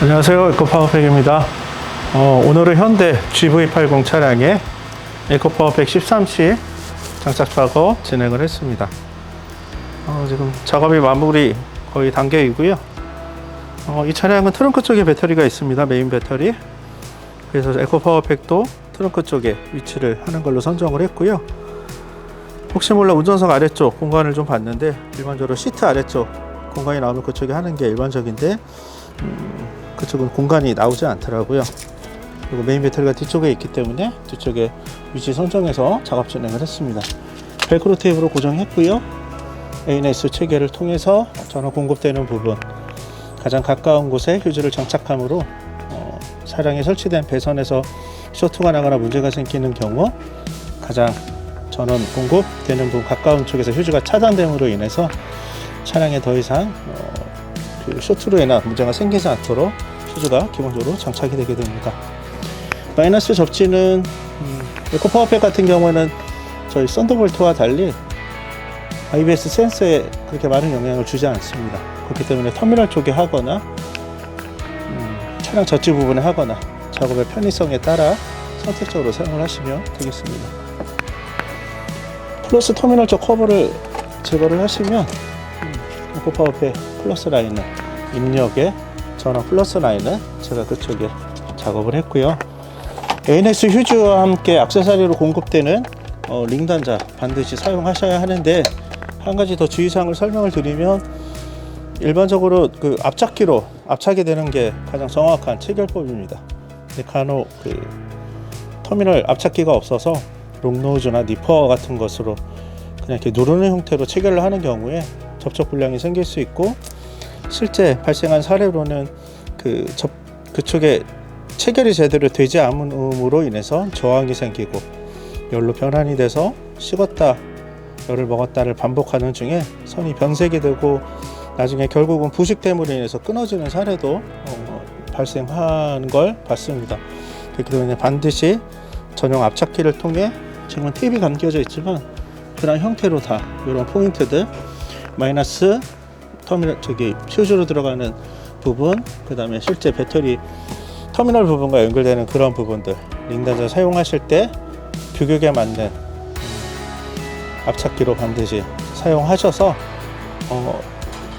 안녕하세요. 에코파워팩입니다. 어, 오늘은 현대 GV80 차량에 에코파워팩 13C 장착 작업 진행을 했습니다. 어, 지금 작업이 마무리 거의 단계이고요. 어, 이 차량은 트렁크 쪽에 배터리가 있습니다. 메인 배터리. 그래서 에코파워팩도 트렁크 쪽에 위치를 하는 걸로 선정을 했고요. 혹시 몰라 운전석 아래쪽 공간을 좀 봤는데 일반적으로 시트 아래쪽 공간이 나오면 그쪽에 하는 게 일반적인데 그쪽은 공간이 나오지 않더라고요. 그리고 메인 배터리가 뒤쪽에 있기 때문에 뒤쪽에 위치 선정해서 작업 진행을 했습니다. 벨크로 테이프로 고정했고요. ANS 체계를 통해서 전원 공급되는 부분 가장 가까운 곳에 휴지를 장착함으로 어, 차량에 설치된 배선에서 쇼트가 나거나 문제가 생기는 경우 가장 전원 공급되는 부분 가까운 쪽에서 휴지가 차단됨으로 인해서 차량에 더 이상 어, 그 쇼트로 인한 문제가 생기지 않도록 휴즈가 기본적으로 장착이 되게 됩니다. 마이너스 접지는 음, 에코 파워팩 같은 경우에는 저희 썬더볼트와 달리 IBS 센서에 그렇게 많은 영향을 주지 않습니다. 그렇기 때문에 터미널 쪽에 하거나 음, 차량 젖지 부분에 하거나 작업의 편의성에 따라 선택적으로 사용을 하시면 되겠습니다. 플러스 터미널 쪽 커버를 제거를 하시면 에코 파워팩 플러스 라인은 입력의 전원 플러스 라인은 제가 그쪽에 작업을 했고요. ANS 휴즈와 함께 액세서리로 공급되는 어, 링 단자 반드시 사용하셔야 하는데 한 가지 더 주의사항을 설명을 드리면 일반적으로 그 앞잡기로 앞차게 되는 게 가장 정확한 체결법입니다. 간혹 그 터미널 앞잡기가 없어서 롱노즈나 니퍼 같은 것으로 그냥 이렇게 누르는 형태로 체결을 하는 경우에 접촉 불량이 생길 수 있고 실제 발생한 사례로는 그 접, 그쪽에 체결이 제대로 되지 않음으로 인해서 저항이 생기고 열로 변환이 돼서 식었다 열을 먹었다를 반복하는 중에 선이 변색이 되고 나중에 결국은 부식됨으로 인해서 끊어지는 사례도 어, 발생한 걸 봤습니다. 그렇기 때문에 반드시 전용 앞착기를 통해 지금은 탭이 감겨져 있지만 그런 형태로 다 이런 포인트들 마이너스 터미널 저기 퓨즈로 들어가는 부분 그 다음에 실제 배터리 터미널 부분과 연결되는 그런 부분들 링단자 사용하실 때 규격에 맞는 음, 앞찾기로 반드시 사용하셔서 어,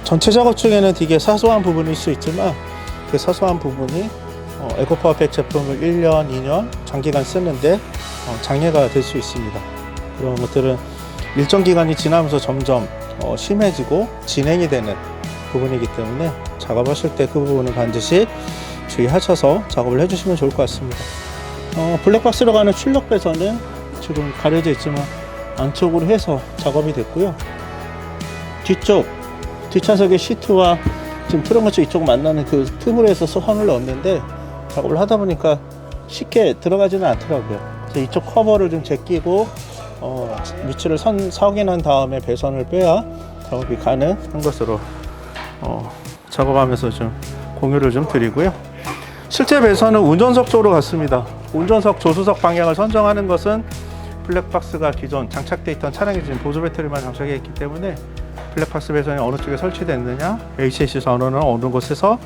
전체 작업 중에는 되게 사소한 부분일 수 있지만 그 사소한 부분이 어, 에코파워팩 제품을 1년, 2년 장기간 쓰는데 어, 장애가 될 수 있습니다. 그런 것들은 일정 기간이 지나면서 점점 어, 심해지고 진행이 되는 부분이기 때문에 작업하실 때 그 부분은 반드시 주의하셔서 작업을 해주시면 좋을 것 같습니다. 어, 블랙박스로 가는 출력 배선은 지금 가려져 있지만 안쪽으로 해서 작업이 됐고요. 뒤쪽 뒷차석의 시트와 지금 트렁크 쪽 이쪽 만나는 그 틈으로 해서 선을 넣었는데 작업을 하다 보니까 쉽게 들어가지는 않더라고요. 그래서 이쪽 커버를 좀 제끼고 어, 위치를 선, 확인한 다음에 배선을 빼야 작업이 가능한 것으로 어, 작업하면서 좀 공유를 좀 드리고요. 실제 배선은 운전석 쪽으로 갔습니다. 운전석 조수석 방향을 선정하는 것은 블랙박스가 기존 장착돼 있던 차량에 지금 보조 배터리만 장착해 있기 때문에 블랙박스 배선이 어느 쪽에 설치됐느냐, HAC 전원은 어느 곳에서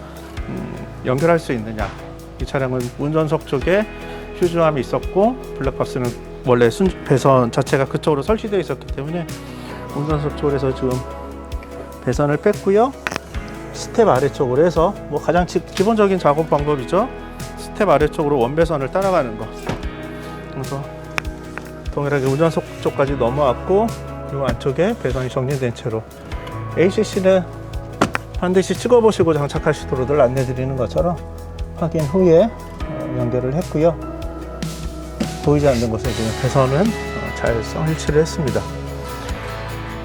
음, 연결할 수 있느냐. 이 차량은 운전석 쪽에 휴즈함이 있었고 블랙박스는 원래 순 배선 자체가 그쪽으로 설치되어 있었기 때문에 운전석 쪽에서 지금 배선을 뺐고요. 스텝 아래쪽으로 해서 뭐 가장 지- 기본적인 작업 방법이죠. 스텝 아래쪽으로 원배선을 따라가는 거. 그래서 동일하게 운전석 쪽까지 넘어왔고 그리고 안쪽에 배선이 정리된 채로 ACC는 반드시 찍어보시고 장착하시도록 늘 안내드리는 것처럼 확인 후에 어, 연결을 했고요. 보이지 않는 곳에 지금 배선은 어, 잘 설치를 했습니다.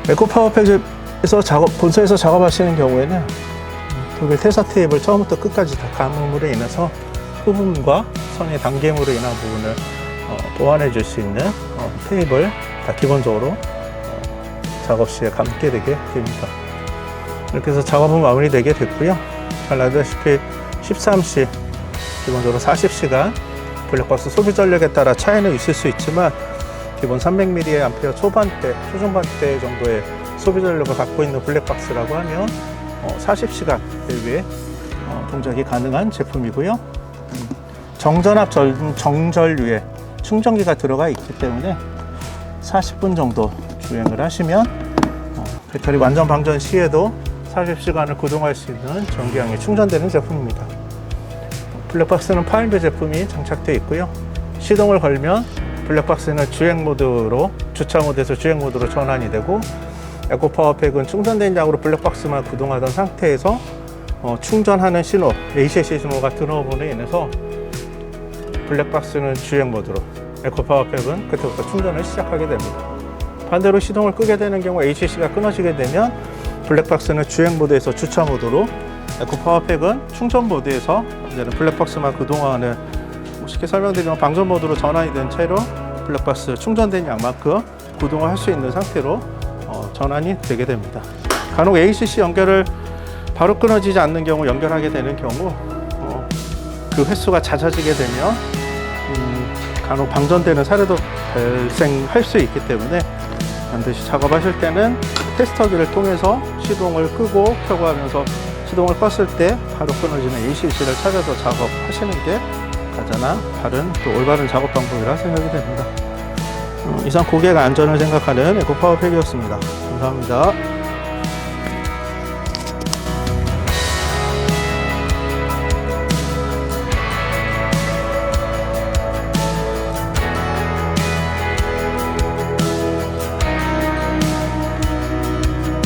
에코파워팩에서 작업, 본사에서 작업하시는 경우에는 독일 테사 테이프를 처음부터 끝까지 다 감음으로 인해서 부분과 선의 단계물로 인한 부분을 어, 보완해 줄 수 있는 어, 테이프를 다 기본적으로 어, 작업 시에 감게 되게 됩니다. 이렇게 해서 작업은 마무리되게 됐고요. 잘 알다시피 13시 기본적으로 40시간 블랙박스 소비 전력에 따라 차이는 있을 수 있지만 기본 300mAh 암페어 초반대, 초중반대 정도의 소비 전력을 갖고 있는 블랙박스라고 하면 어, 40시간 대비에 어, 동작이 가능한 제품이고요. 음, 정전압 절- 정전류에 충전기가 들어가 있기 때문에 40분 정도 주행을 하시면 어, 배터리 완전 방전 시에도 40시간을 구동할 수 있는 전기량이 충전되는 제품입니다. 블랙박스는 파인배 제품이 장착되어 있고요. 시동을 걸면 블랙박스는 주행 모드로 주차 모드에서 주행 모드로 전환이 되고 에코 파워팩은 충전된 양으로 블랙박스만 구동하던 상태에서 어, 충전하는 신호, ACC 신호가 들어옴으로 인해서 블랙박스는 주행 모드로, 에코 파워팩은 그때부터 충전을 시작하게 됩니다. 반대로 시동을 끄게 되는 경우 ACC가 끊어지게 되면 블랙박스는 주행 모드에서 주차 모드로, 에코 파워팩은 충전 모드에서 이제는 블랙박스만 그동안은 뭐 쉽게 설명드리면 방전 모드로 전환이 된 채로 블랙박스 충전된 양만큼 구동을 할 수 있는 상태로 어, 전환이 되게 됩니다. 간혹 ACC 연결을 바로 끊어지지 않는 경우 연결하게 되는 경우 어, 그 횟수가 잦아지게 되면 음, 간혹 방전되는 사례도 발생할 수 있기 때문에 반드시 작업하실 때는 테스터기를 통해서 시동을 끄고 켜고 하면서 시동을 껐을 때 바로 끊어지는 ACC를 찾아서 작업하시는 게 가장 바른 또 올바른 작업 방법이라 생각이 됩니다. 어, 이상 고객 안전을 생각하는 에코파워팩이었습니다. 감사합니다.